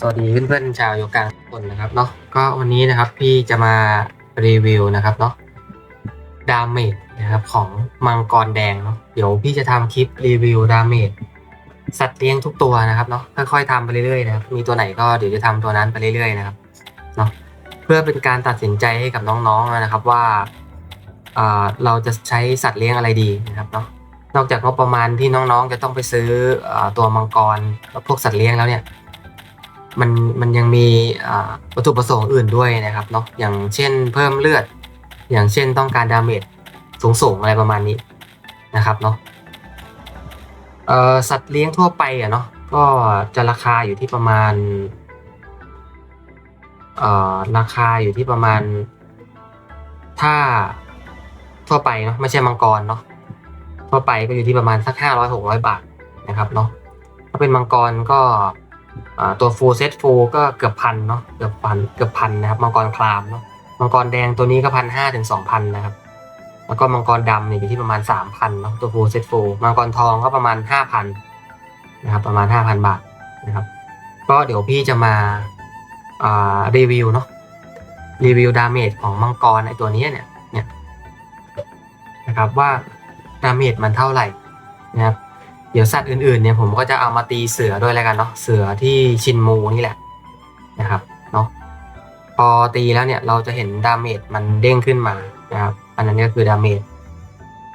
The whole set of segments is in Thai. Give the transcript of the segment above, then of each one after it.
สวัสดีเพื่อนๆชาวโยกังทุกคนนะครับเนาะก็วันนี้นะครับพี่จะมารีวิวนะครับเนาะดาเมจนะครับของมังกรแดงเนาะเดี๋ยวพี่จะทำคลิปรีวิวดาเมจสัตว์เลี้ยงทุกตัวนะครับเนาะค่อยๆทำไปเรื่อยๆนะครับมีตัวไหนก็เดี๋ยวจะทำตัวนั้นไปเรื่อยๆนะครับเนาะเพื่อเป็นการตัดสินใจให้กับน้องๆนะครับว่าอ่าเราจะใช้สัตว์เลี้ยงอะไรดีนะครับเนาะนอกจากงบประมาณที่น้องๆ จะต้องไปซื้อตัวมังกรพวกสัตว์เลี้ยงแล้วเนี่ย มันมันยังมีวัตถุประสงค์อื่นด้วยนะครับเนาะอย่างเช่นเพิ่มเลือด อย่างเช่นต้องการดาเมจสูงสูงๆอะไรประมาณนี้นะครับเนาะสัตว์เลี้ยงทั่วไปอะเนาะก็จะราคาอยู่ที่ประมาณราคาอยู่ที่ประมาณ ถ้าทั่วไปเนาะไม่ใช่มังกรเนาะทั่วไปก็อยู่ที่ประมาณสักห้าร้อยหกร้อยบาทนะครับเนาะถ้าเป็นมังกรก็ ตัวฟูลเซตฟูลก็เกือบพันเนาะเกือบพันเกือบพันนะครับมังกรคลามเนาะมังกรแดงตัวนี้ก็พันห้าถึงสองพันนะครับ แล้วก็มังกรดำเนี่ยอยู่ที่ประมาณสามพันเนาะตัวฟูลเซตฟูลมังกรทองก็ประมาณห้าพันนะครับประมาณห้าพันบาทนะครับ ก็เดี๋ยวพี่จะมาอ่ารีวิวเนาะรีวิวดาเมจของมังกรไอตัวนี้เนี่ยเนี่ยนะครับว่าดาเมจมันเท่าไหร่นะครับ เดี๋ยวสัตว์อื่นๆเนี่ยผมก็จะเอามาตีเสือด้วยแล้วกันเนาะเสือที่ชินมูนี่แหละนะครับเนาะพอตีแล้วเนี่ยเราจะเห็นดาเมจมันเด้งขึ้นมานะครับอันนั้นก็คือดาเมจ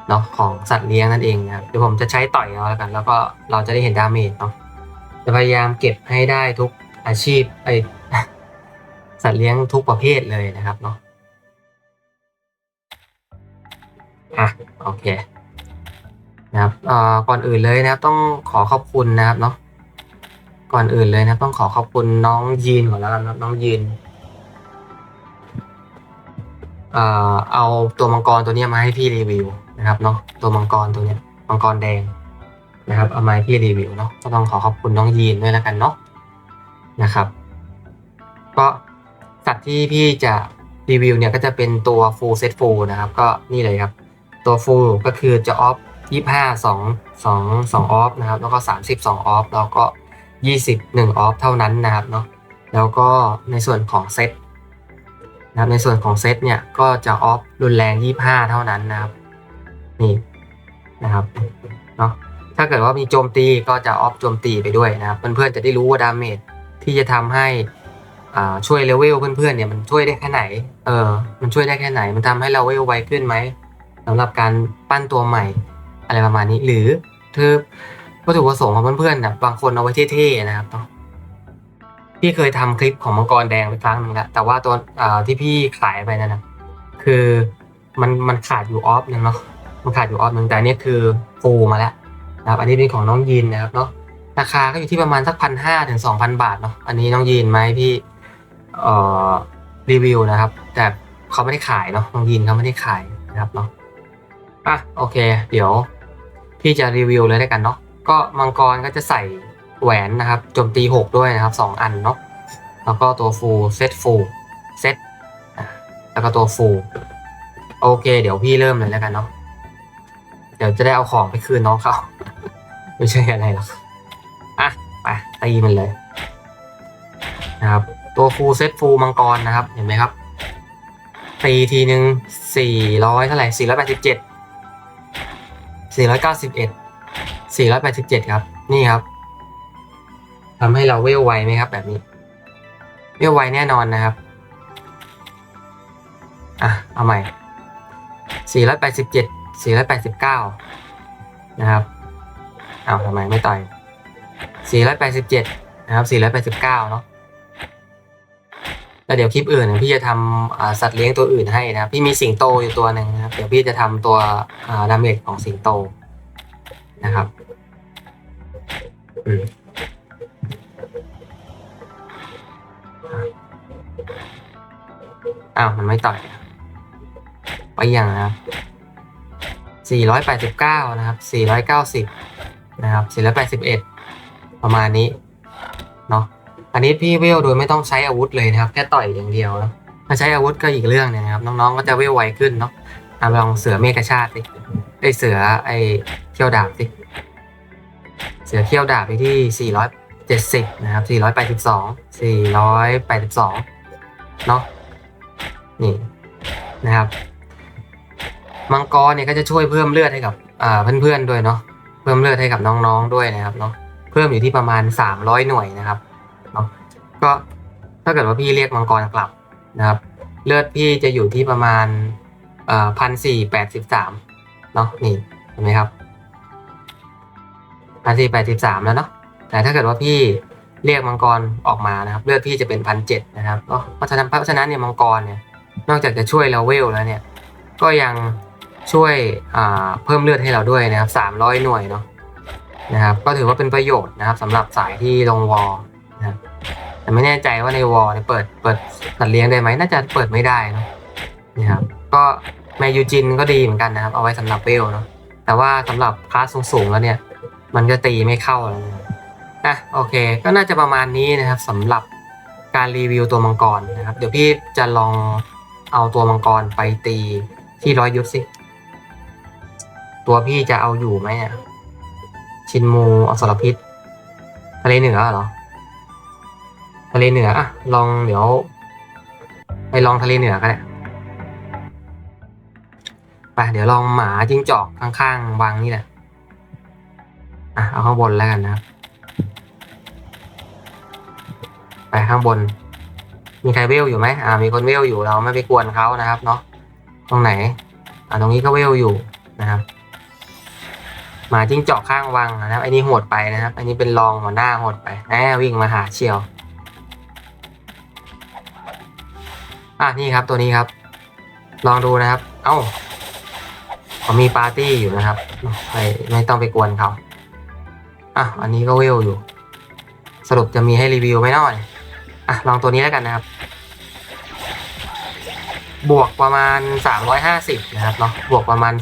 เนาะของสัตว์เลี้ยงนั่นเองนะครับเดี๋ยวผมจะใช้ต่อยเอาแล้วกัน แล้วก็เราจะได้เห็นดาเมจเนาะจะพยายามเก็บให้ได้ทุกอาชีพไอสัตว์เลี้ยงทุกประเภทเลยนะครับเนาะอะโอเค นะครับก่อนอื่นเลยนะครับต้องขอขอบคุณนะครับเนาะก่อนอื่นเลยนะต้องขอขอบคุณน้องยีนก่อนแล้วกันนะครับน้องยีนเอ่อเอาตัวมังกรตัวนี้มาให้พี่รีวิวนะครับเนาะตัวมังกรตัวเนี้ยมังกรแดงนะครับเอามาให้พี่รีวิวเนาะก็ต้องขอขอบคุณน้องยีนด้วยแล้วกันเนาะนะครับ ก็สัตว์ที่พี่จะรีวิวเนี่ยก็จะเป็นตัว full set full นะครับ ก็นี่เลยครับ ตัว full ก็คือจะออฟ ยี่ห้าสองสองสองออฟนะครับ แล้วก็สามสิบสองออฟแล้วก็ยี่สิบหนึ่งออฟเท่านั้นนะครับเนาะแล้วก็ในส่วนของเซตนะครับในส่วนของเซตเนี่ยก็จะออฟรุนแรงยี่ห้าเท่านั้นนะครับนี่นะครับเนาะถ้าเกิดว่ามีโจมตีก็จะออฟโจมตีไปด้วยนะครับเพื่อนๆจะได้รู้ว่าดาเมจที่จะทำให้อ่าช่วยเลเวลเพื่อนๆเนี่ยมันช่วยได้แค่ไหน เออ มันช่วยได้แค่ไหน มันทำให้เราเวลไวขึ้นไหมสำหรับการปั้นตัวใหม่ อะไรประมาณนี้ หรือคือวัตถุประสงค์ของเพื่อนๆนะบางคนเอาไว้เท่ๆนะครับเนาะพี่เคยทำคลิปของมังกรแดงไปครั้งหนึ่งแล้วแต่ว่าตัวที่พี่ขายไปนั่นนะคือมันมันขาดอยู่ออฟนึงเนาะมันขาดอยู่ออฟนึงแต่อันนี่คือฟูมาแล้วนะครับอันนี้เป็นของน้องยีนนะครับเนาะราคาก็อยู่ที่ประมาณสักพันห้าถึงสองพันบาทเนาะอันนี้น้องยีนไหมพี่เอ่อรีวิวนะครับ แต่เขาไม่ได้ขายเนาะน้องยีนเขาไม่ได้ขายนะครับเนาะอะโอเค เดี๋ยว พี่จะรีวิวเลยได้กันเนาะก็มังกรก็จะใส่แหวนนะครับโจมตีหกด้วยนะครับสองอันเนาะแล้วก็ตัวฟูลเซตฟูลเซตแล้วก็ตัวฟูลโอเค เดี๋ยวพี่เริ่มเลยแล้วกันเนาะเดี๋ยวจะได้เอาของไปคืนน้องเขาไม่ใช่อะไรหรอกอะไปตีมันเลยนะครับ ตัวฟูลเซตฟูลมังกรนะครับ เห็นไหมครับตีทีหนึ่งสี่ร้อยเท่าไหร่สี่ร้อยแปดสิบเจ็ด สี่ร้อยเก้าสิบเอ็ดสี่ร้อยแปดสิบเจ็ดครับ นี่ครับทำให้เราเวลไวไหมครับ แบบนี้ เวลไวแน่นอนนะครับ อะ เอาใหม่สี่ร้อยแปดสิบเจ็ดสี่ร้อยแปดสิบเก้านะครับเอาทำไมไม่ต่อยสี่ร้อยแปดสิบเจ็ดนะครับสี่ร้อยแปดสิบเก้าเนาะ แล้วเดี๋ยวคลิปอื่นพี่จะทำสัตว์เลี้ยงตัวอื่นให้นะครับพี่มีสิงโตอยู่ตัวหนึ่งนะครับเดี๋ยวพี่จะทำตัวอ่าดาเมจของสิงโตนะครับอืมอ้าวมันไม่ต่อยไปยังนะครับ489 นะครับ 490 นะครับ 481 ประมาณนี้ เนาะ อันนี้พี่เวลโดยไม่ต้องใช้อาวุธเลยนะครับ แค่ต่อยอย่างเดียวนะถ้าใช้อาวุธก็อีกเรื่องนึงนะครับ น้องๆก็จะเวลไวขึ้นเนาะลองเสือเมฆชาติสิไอเสือไอเขี้ยวดาบสิเสือเขี้ยวดาบไปที่เจ็ดสิบนะครับสี่ร้อยแปดสิบสองสี่ร้อยแปดสิบสองเนาะนี่นะครับ มังกรเนี่ยก็จะช่วยเพิ่มเลือดให้กับเพื่อนๆด้วยเนาะเพิ่มเลือดให้กับน้องๆด้วยนะครับเนาะเพิ่มอยู่ที่ประมาณสามร้อยหน่วยนะครับ ก็ถ้าเกิดว่าพี่เรียกมังกรกลับนะครับ เลือดพี่จะอยู่ที่ประมาณพันสี่แปดสิบสามเนาะนี่เห็นไหมครับพันสี่แปดสิบสามแล้วเนาะแต่ถ้าเกิดว่าพี่เรียกมังกรออกมานะครับ เลือดพี่จะเป็นพันเจ็ดนะครับเนาะเพราะฉะนั้นเพราะฉะนั้นเนี่ยมังกรเนี่ยนอกจากจะช่วยเราเวลแล้วเนี่ย ก็ยังช่วยเพิ่มเลือดให้เราด้วยนะครับสามร้อยหน่วยเนาะนะครับ ก็ถือว่าเป็นประโยชน์นะครับสำหรับสายที่ลงวอลนะครับ แต่ไม่แน่ใจว่าในวอลเนี่ยเปิดเปิดสัตว์เลี้ยงได้ไหมน่าจะเปิดไม่ได้เนะนะครับก็แมยูจินก็ดีเหมือนกันนะครับ เอาไว้สำหรับเวลเนาะแต่ว่าสำหรับคลาสสูงๆแล้วเนี่ย มันก็ตีไม่เข้าแล้วนะครับอะโอเค ก็น่าจะประมาณนี้นะครับสำหรับการรีวิวตัวมังกรนะครับ เดี๋ยวพี่จะลองเอาตัวมังกรไปตีที่ร้อยยุทธสิ ตัวพี่จะเอาอยู่ไหมอะชินมูอสรพิษทะเลเหนือเหรอ ทะเลเหนืออะลองเดี๋ยว ไปลองทะเลเหนือกันแหละไปเดี๋ยวลองหมาจิ้งจอกข้างๆวังนี่แหละอะเอาข้างบนแล้วกันนะครับไปข้างบน มีใครเวลอยู่ไหมอ่า มีคนเวลอยู่เราไม่ไปกวนเขานะครับ เนาะตรงไหน อ่าตรงนี้ก็เวลอยู่นะครับหมาจิ้งจอกข้างวังนะครับอันนี้โหดไปนะครับอันนี้เป็นรองหัวหน้าโหดไปแหมวิ่งมาหาเชียว อะนี่ครับตัวนี้ครับ ลองดูนะครับ เอ้าเขามีปาร์ตี้อยู่นะครับ ไม่ไม่ต้องไปกวนเขาอะอันนี้ก็เวลอยู่ สรุปจะมีให้รีวิวไหมน้อยอะลองตัวนี้แล้วกันนะครับ บวกประมาณ 350 นะครับเนาะบวกประมาณ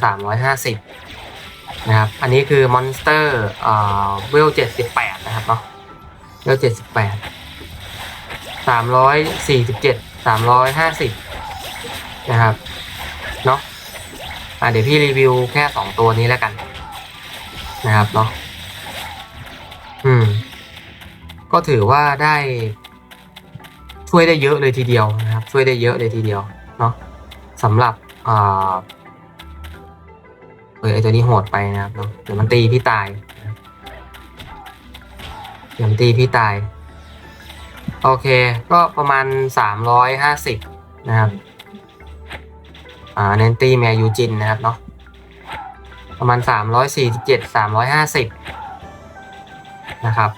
350 นะครับ อันนี้คือมอนสเตอร์เอ่อเวล78 นะครับเนาะเวล78 347 350นะครับ เนาะอะเดี๋ยวพี่รีวิวแค่2ตัวนี้แล้วกัน นะครับเนาะอืม ก็ถือว่าได้ ช่วยได้เยอะเลยทีเดียวนะครับ ช่วยได้เยอะเลยทีเดียว เนาะสำหรับอ่าเออไอตัวนี้โหดไปนะครับเนาะเดี๋ยวมันตีพี่ตายเดี๋ยวมันตีพี่ตาย โอเค ก็ประมาณสามร้อยห้าสิบนะครับ อ่า เนนตีแมยูจินนะครับเนาะ ประมาณสามร้อยสี่เจ็ดสามร้อยห้าสิบนะครับ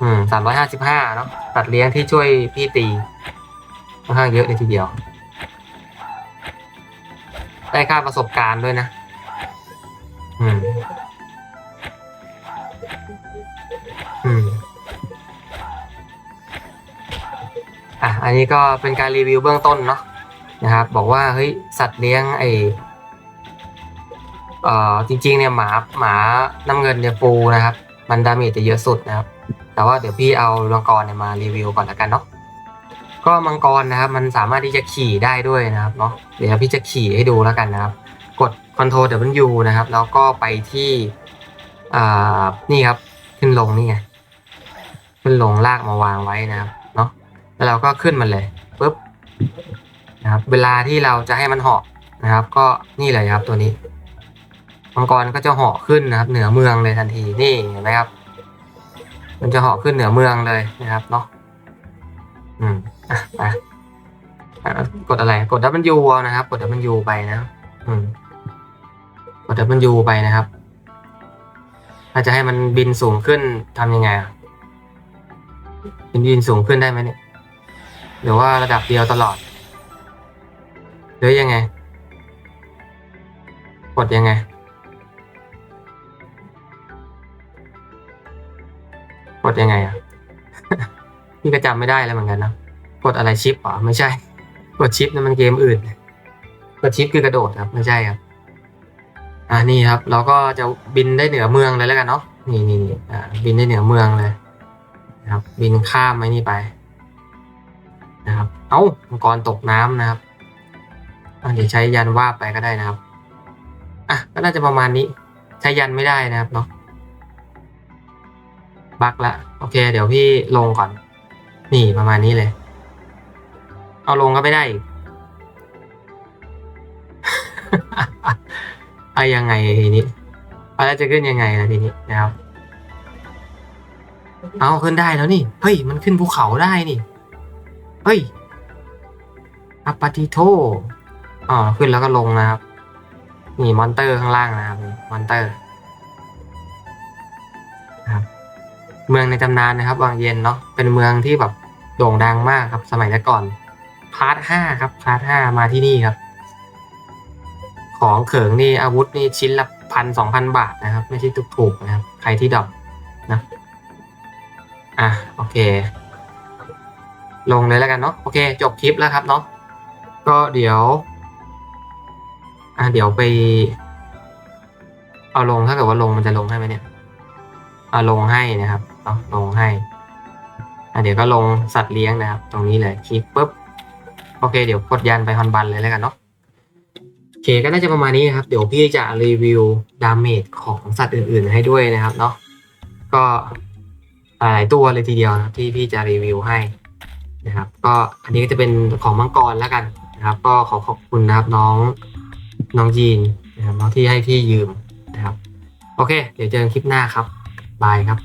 อืมสามร้อยห้าสิบห้าเนาะ ตัดเลี้ยงที่ช่วยพี่ตีค่อนข้างเยอะเลยทีเดียว ได้ค่าประสบการณ์ด้วยนะ อะอันนี้ก็เป็นการรีวิวเบื้องต้นเนาะนะครับบอกว่าเฮ้ยสัตว์เลี้ยงไอเอ่อจริงๆเนี่ยหมาหมาน้ำเงินเนี่ยฟูนะครับ มันดาเมจจะเยอะสุดนะครับ แต่ว่าเดี๋ยวพี่เอามังกรเนี่ยมารีวิวก่อนละกันเนาะก็มังกรนะครับ มันสามารถที่จะขี่ได้ด้วยนะครับเนาะเดี๋ยวพี่จะขี่ให้ดูแล้วกันนะครับ กด Ctrl W นะครับ แล้วก็ไปที่อ่านี่ครับขึ้นลงนี่ไงขึ้นลงลากมาวางไว้นะครับ แล้วเราก็ขึ้นมันเลยปุ๊บนะครับ เวลาที่เราจะให้มันเหาะนะครับ ก็นี่เลยครับตัวนี้มังกรก็จะเหาะขึ้นนะครับ เหนือเมืองเลยทันทีนี่เห็นไหมครับ มันจะเหาะขึ้นเหนือเมืองเลยนะครับเนาะอืมอะไปกดอะไรกด W เอานะครับ กด W ไปนะ อืมกด W ไปนะครับ ถ้าจะให้มันบินสูงขึ้นทำยังไงอะบินบินสูงขึ้นได้ไหมเนี่ย หรือว่าระดับเดียวตลอด หรือยังไง กดยังไง กดยังไงอะพี่ก็จำไม่ได้แล้วเหมือนกันนะกดอะไรชิปเหรอไม่ใช่ กดชิปนั่นมันเกมอื่นกดชิปคือกระโดดครับไม่ใช่ครับอ่านี่ครับ เราก็จะบินได้เหนือเมืองเลยแล้วกันเนาะนี่นี่นี่อ่าบินได้เหนือเมืองเลยนะครับ บินข้ามไอ้นี่ไป นะครับ เอ้ามังกรตกน้ำนะครับอะเดี๋ยวใช้ยันว่าไปก็ได้นะครับ อะ ก็น่าจะประมาณนี้ ใช้ยันไม่ได้นะครับเนาะ บักละ โอเค เดี๋ยวพี่ลงก่อน นี่ประมาณนี้เลย เอาลงก็ไม่ได้อีกเอายังไงทีนี้เอาแล้วจะขึ้นยังไงล่ะทีนี้นะครับ เอาขึ้นได้แล้วนี่ เฮ้ย มันขึ้นภูเขาได้นี่ เฮ้ยอัปปาติโทอ๋อขึ้นแล้วก็ลงนะครับ นี่มอนเตอร์ข้างล่างนะครับมอนเตอร์ครับ เมืองในตำนานนะครับวังเย็นเนาะเป็นเมืองที่แบบโด่งดังมากครับ สมัยแต่ก่อน พาร์ทห้าครับ พาร์ทห้ามาที่นี่ครับ ของเขิงนี่อาวุธนี่ชิ้นละพันสองพันบาทนะครับ ไม่ใช่ถูกๆนะครับ ใครที่ดอปนะ อะ โอเค ลงเลยแล้วกันเนาะโอเคจบคลิปแล้วครับเนาะก็เดี๋ยว อะเดี๋ยวไป เอาลงถ้าเกิดว่าลงมันจะลงให้ไหมเนี่ยเอาลงให้นะครับเนาะลงให้อะเดี๋ยวก็ลงสัตว์เลี้ยงนะครับ ตรงนี้เลยคลิปปุ๊บโอเค เดี๋ยวกดยันไปฮอนบันเลยแล้วกันเนาะโอเคก็น่าจะประมาณนี้ครับ เดี๋ยวพี่จะรีวิวดาเมจของสัตว์อื่น ๆ ให้ด้วยนะครับเนาะก็หลายตัวเลยทีเดียวนะที่พี่จะรีวิวให้ นะครับ ก็อันนี้ก็จะเป็นของมังกรแล้วกันนะครับ ก็ขอขอบคุณนะครับน้องน้องยีนนะครับน้องที่ให้พี่ยืมนะครับ โอเค เดี๋ยวเจอกันคลิปหน้าครับบายครับ